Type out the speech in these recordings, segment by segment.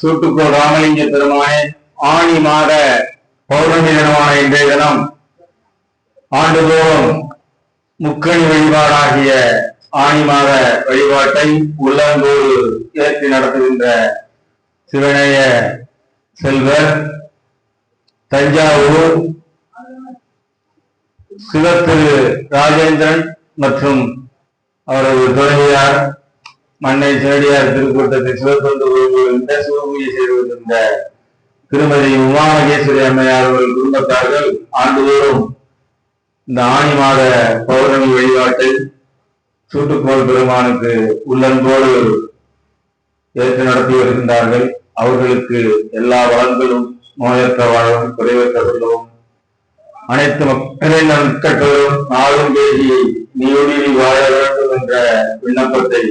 சூட்டுக்கோ ராமலிங்க பெருமானே ஆணி மாத பௌர்ணமி தினமான இன்றைய தினம் ஆண்டுதோறும் முக்கணி வழிபாடாகிய ஆணி மாத வழிபாட்டை உள்ளந்தோடு ஏற்றி நடத்துகின்ற சிவனைய செல்வர் தஞ்சாவூர் சிவத்திரு ராஜேந்திரன் மற்றும் அவரது துணைவியார் மன்னை சேடியார் திருக்கூட்டத்தை சிவத்தொண்டு இந்த சிவபூஜை செய்து வந்திருந்த திருமதி உமாமகேஸ்வரி அம்மையார் அவர்கள் குடும்பத்தார்கள் ஆண்டுதோறும் இந்த ஆணி மாத பௌர்ணமி வழிபாட்டில் சூட்டுக்கோள் பெருமானுக்கு உள்ளன்போடு ஏற்று நடத்தி வருகின்றார்கள். அவர்களுக்கு எல்லா வளங்களும் நோயற்ற வாழவும் குறைவற்ற செல்லவும் அனைத்து மக்களின் நற்கட்களும் நாளும் பேசி நீயுடி வாழ வேண்டும் என்ற விண்ணப்பத்தை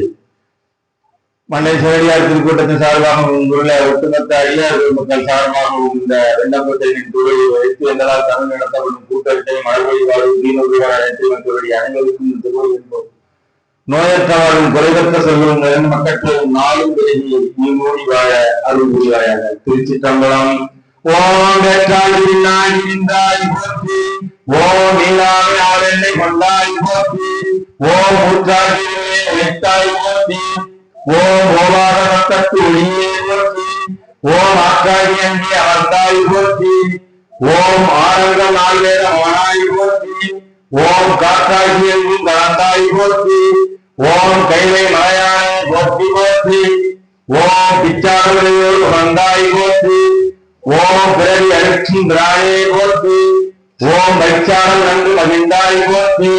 மன்னை சிவடியார் திருக்கூட்டத்தின் சார்பாகவும் உள்ள ஒட்டுமொத்த அடியார் மக்கள் சார்பாகவும் இந்த விண்ணப்பத்தை துறையை வைத்து எங்களால் தமிழ் நடத்தப்படும் கூட்டத்தை மழை வாழும் தீனொருவார் அனைத்து மக்களுடைய அனைவருக்கும் இந்த துறை என்போம். நோயற்ற வாழும் குறைவற்ற செல்வம் நிறைந்த மக்களுக்கு நாளும் பெருகி நீ மூடி வாழ அருள் புரிவாயாக திருச்சி தம்பலம் ஓம் வெற்றாய் நாய் நின்றாய் போற்றி ஓம் நீலாமை கொண்டாய் போற்றி ஓம் ஊற்றாய் போற்றி ஓம் ஓவாத ரத்தத்து ஒளியே போற்றி ஓம் ஆக்காய் அங்கே அவர்தாய் போற்றி ஓம் ஆரங்க நால்வேத மனாய் போற்றி ஓம் காக்காகி எங்கும் கலந்தாய் போற்றி ஓம் கைலை மலையானை போற்றி போற்றி ஓம் பிச்சாடுடையோடு வந்தாய் போற்றி ஓம் பிறவி அழுக்கும் திராயே போற்றி ஓம் வைச்சாரம் நன்கு மகிழ்ந்தாய் போற்றி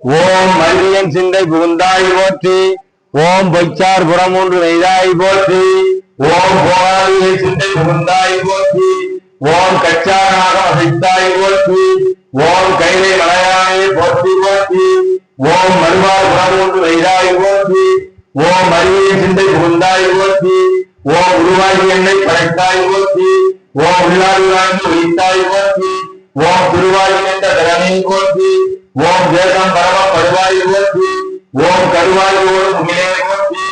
ஓம் மல்லியம் சிந்தை புகுந்தாய் போற்றி ஓம் பொச்சார் புறமூன்று நெய்தாய் போற்றி. ஓம் போகாதியை சிந்தை புகுந்தாய் போற்றி. ஓம் கச்சாராக வசித்தாய் போற்றி. ஓம் கைலை மலையாயை போற்றி போற்றி. ஓம் மறுவார் புறமூன்று நெய்தாய் போற்றி. ஓம் மருவியை சிந்தை புகுந்தாய் போற்றி. ஓம் உருவாகி என்னை படைத்தாய் போற்றி. ஓம் உள்ளாடி வாழ்ந்து ஒழித்தாய் போற்றி. ஓம் திருவாயு என்ற திறனை போற்றி. ஓம் தேசம் பரமப்படுவாய் போற்றி. ஓம் கருவாயோடு முகிலே போற்றி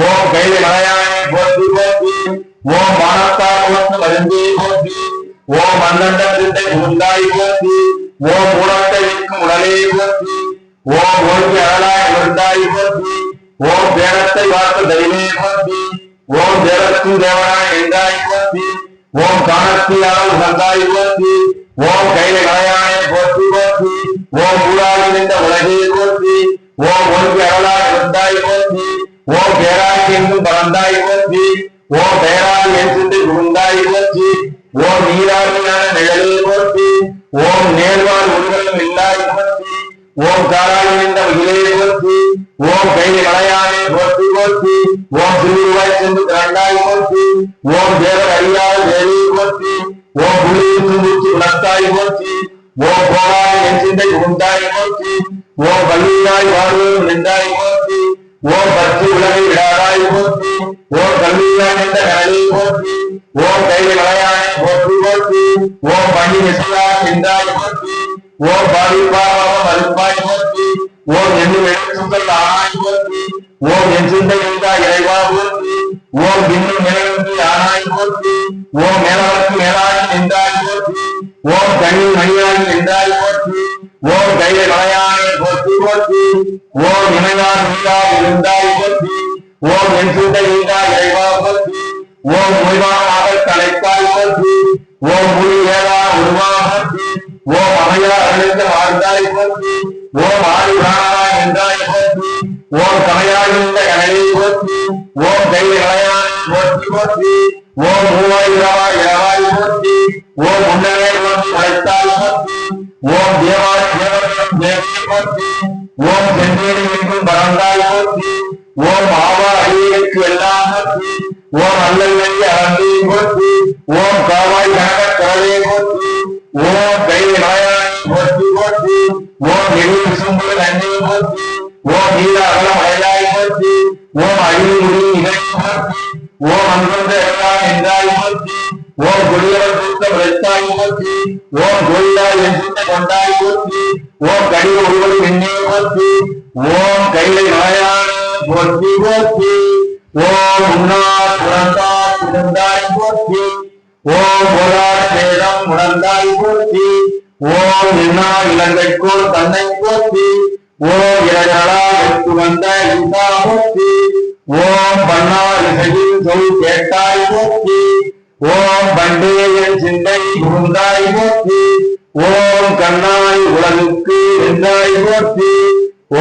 ஓம் கைலை மலையானை போற்றி போற்றி ஓம் மானத்தார் போற்று மருந்தே போற்றி ஓம் மன்னண்ட சிந்தை புகுந்தாய் போற்றி ஓம் மூடத்தை விற்கும் உடலே போற்றி ஓம் ஓய்வு அழலாய் அமர்ந்தாய் போற்றி ஓம் பேரத்தை வார்த்த தெய்வே போற்றி ஓம் தேவத்தும் தேவனாய் என்றாய் போற்றி ஓம் காணத்தியால் உகந்தாய் போற்றி ஓம் கைலை மலையானை ஓம் கைலை மலையானே போற்றி போற்றி ஓம் திருவாய் சென்று திரண்டாய் போற்றி ஓம் தேவர் அறியாத தேவி போற்றி ஓம் உணர்த்தாய் போற்றி ஓம் என் சிந்தை உண்டாய் போற்றி ஓம் வாழ்வோம் நின்றாய் போற்றி ஓம் உலகை விடாதாய் போற்றி ஓம் கல்வியாய் போற்றி ஓம் போற்றி போற்றி ஓம் நிசையாய் நின்றாய் போற்றி ஓம் பாதிப்பாக மறுப்பாய் போற்றி ஓம் என்னும் எழுத்துக்கள் ஓம் என் சிந்தை இறைவா போற்றி ஓம் இன்னும் நிலவின்றி ஆனாய் போற்றி ஓம் மேலவர்க்கு மேலாய் என்றாய் போற்றி ஓம் தனி மணியாய் என்றாய் போற்றி ஓம் கைலை மலையாய் போற்றி போற்றி ஓம் இமையார் நீராய் இருந்தாய் போற்றி ஓம் எஞ்சிந்த சிந்தை இறைவா போற்றி ஓம் மொழிவானாக தலைப்பாய் போற்றி ஓம் மொழி ஏழா உருவா போற்றி ஓம் அமையா அழிந்த வாழ்ந்தாய் போற்றி ஓம் ஆதிரானா என்றாய் போற்றி ஓம் கமையாய் இந்த கனவை போற்றி ஓம் கைலை மலையானை போற்றி போற்றி ஓம் மூவாயிரவாய் இளவாய் போற்றி ஓம் முன்னரே போற்றி அழைத்தாய் போற்றி ஓம் தேவாய் தேவர்களும் தேவியை போற்றி ஓம் சென்றேறி எங்கும் பறந்தாய் போற்றி ஓம் ஆவா அடியேற்கு எல்லாம் போற்றி ஓம் அல்லல் ஓம் அன்பந்த எல்லாம் என்றாய் போற்றி ஓம் கொடியவர் தூத்த விளைத்தாய் போற்றி ஓம் கோயிலாய் என்ற கொண்டாய் போற்றி ஓம் கடித ஒருவரி நின்னே போற்றி ஓம் கைலை மலையானை போற்றி போற்றி ஓம் உண்ணா புறந்தா புறந்த ஓம் போராட வேதம் உணர்ந்தாய் போற்றி ஓம் இன்னா இலங்கைக்கோள் தன்னை போற்றி ஓம் இளைஞர்களா எடுத்து வந்த இந்தா போற்றி ஓம் பண்ணா இசையின் கேட்டாய் போற்றி. ஓம் பண்டேயன் சிந்தை புகுந்தாய் போற்றி. ஓம் கண்ணாய் உலகுக்கு இருந்தாய் போற்றி.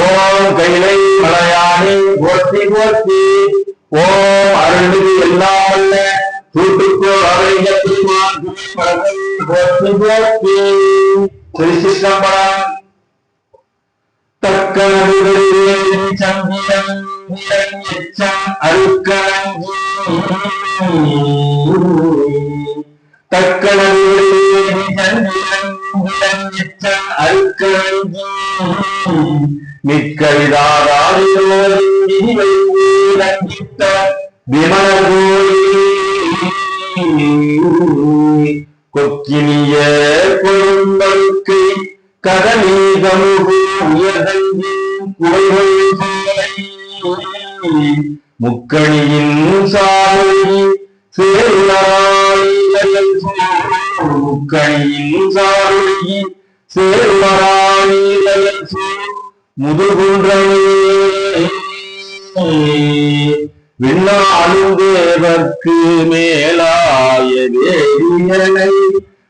ஓம் கைலை மலையானி போற்றி போற்றி. ஓம் அருள்மிகு எல்லாம் அல்ல தூட்டுக்கோ அவைங்க திருமான் போற்றி போற்றி. திருச்சிற்றம்பலம் தக்கனவிலே சந்திரன். அருக்கணங்கி அருக்கணங்கி மிக்கவிதாரியோரின் ரஞ்சித்த கொக்கினிய கொழும்பலுக்கு கதநீகமுகு முக்கணியின் சேர்மராணி முதுகுன்றே முதுகுன்றமே விண்ணாளும் மேலாய வேதியனை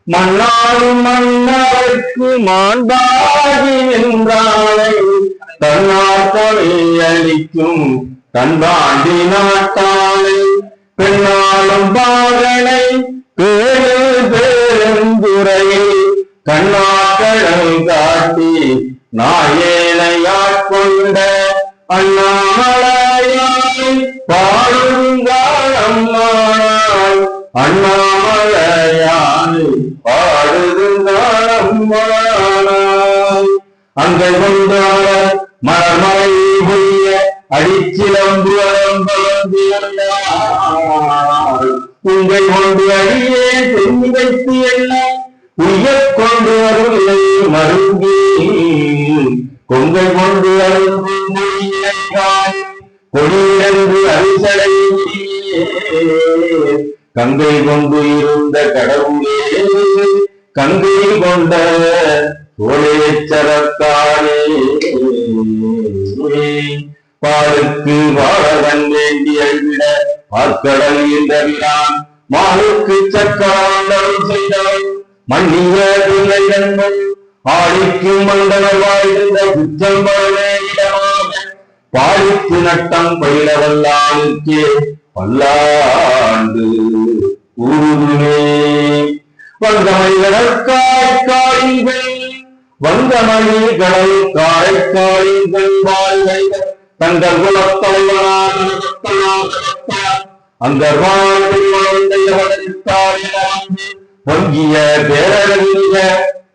மண்ணாளும் மன்னருக்கு மாண்பாகி நின்றாளை. தன்னாட்டமே அளிக்கும் தன்பாண்டி நாட்டாளை. பெண்ணாளும் பாகனை பெருந்துரையை கண்ணாக்களம் காட்டி நாயேனையாட்கொண்ட அண்ணாமலையாய் பாடுங்காளம்மாள் அண்ணாமலையாய் பாடுங்காளம்மாள் அங்கே கொண்டாட மரமலை பொய்ய அடிச்சிலம்பு உங்கள் கொண்டு அடியே செஞ்சு வைத்து எல்லாம் உயர் கொண்டு அருளை மருங்கி. கொங்கை கொண்டு அருந்து மொழியாய் அரிசடை கங்கை கொண்டு இருந்த கடவுளே. கங்கை கொண்ட சோழேச்சரத்தாரே பாருக்கு வாழவன் வேண்டிய விட பார்க்கடல் என்றான் மாலுக்கு செய்தான் மன்னிய பிள்ளை நண்பன் ஆடிக்கு வாழ்ந்த குற்றம்பளமே இடமாக பாடித்து நட்டம் பயிலவல்லாளுக்கே பல்லாண்டு ஊருமே. வந்தமணிகளற்காய் காயுங்கள் வந்தமணிகளை காய் காயுங்கள் வாழ்வை தங்கள் குலத்தலைவனாக அந்த வாழ்வில் வாழ்ந்தையவனித்தாரே பொங்கிய பேரறிய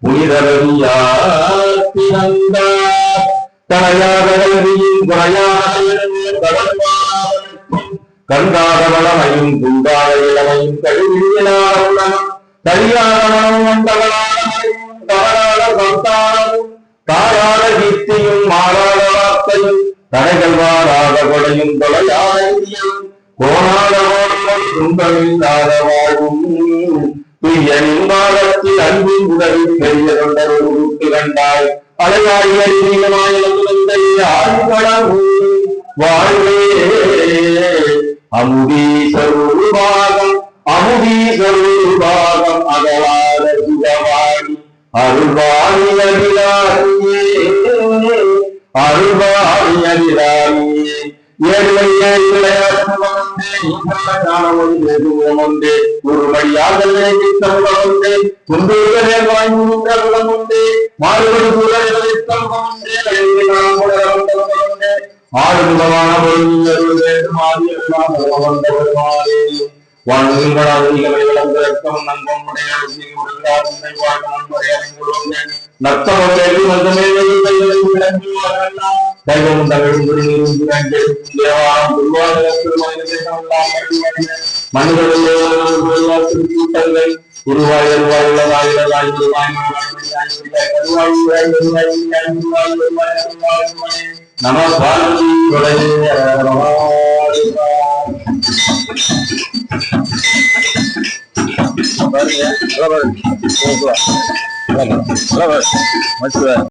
புனிதரவியார் பிறந்தார். தலையாக கல்வியின் கண்டாத இளமையும் கழிவியலான சரியான மனம் மண்டலானமையும் சந்தானமும் தாராத கீர்த்தியும் மாறாத வார்த்தையும் தடைகள் வாராத கொடையும் தொலையாத கோணாத துன்பமில்லாத வாழ்வும். துய்யனின் அன்பின் உதவி பெரிய தொண்டரோடு கூட்டு கண்டாய் அலையாடிய வாழ்வே. அமுதீஸ்வரூபாகம் அமுதீஸ்வரூபாகம் அகலாத சிவவாணி அருள்வாணி அபிலாரியே அருள்வாணி அபிலாரியே ஏழை உண்டு ஒருபடியாக உண்டு துன்புகளே வாய்ந்த உண்டு மாறுபடி உண்டு ஆறுமுகமான வேண்டும் வாழ்வுகளாக விளக்கம் நன்பமுடைய நத்தமொழி வந்தமே விளங்கி தெய்வம் தமிழும் மனிதர்கள் உருவாய் உருவாய் உலகாய் உலகாய் உருவாய் நம பார்வதி கொலை பாருங்க நல்லா பாருங்க நல்லா பாருங்க நல்லா பாருங்க மச்சுவா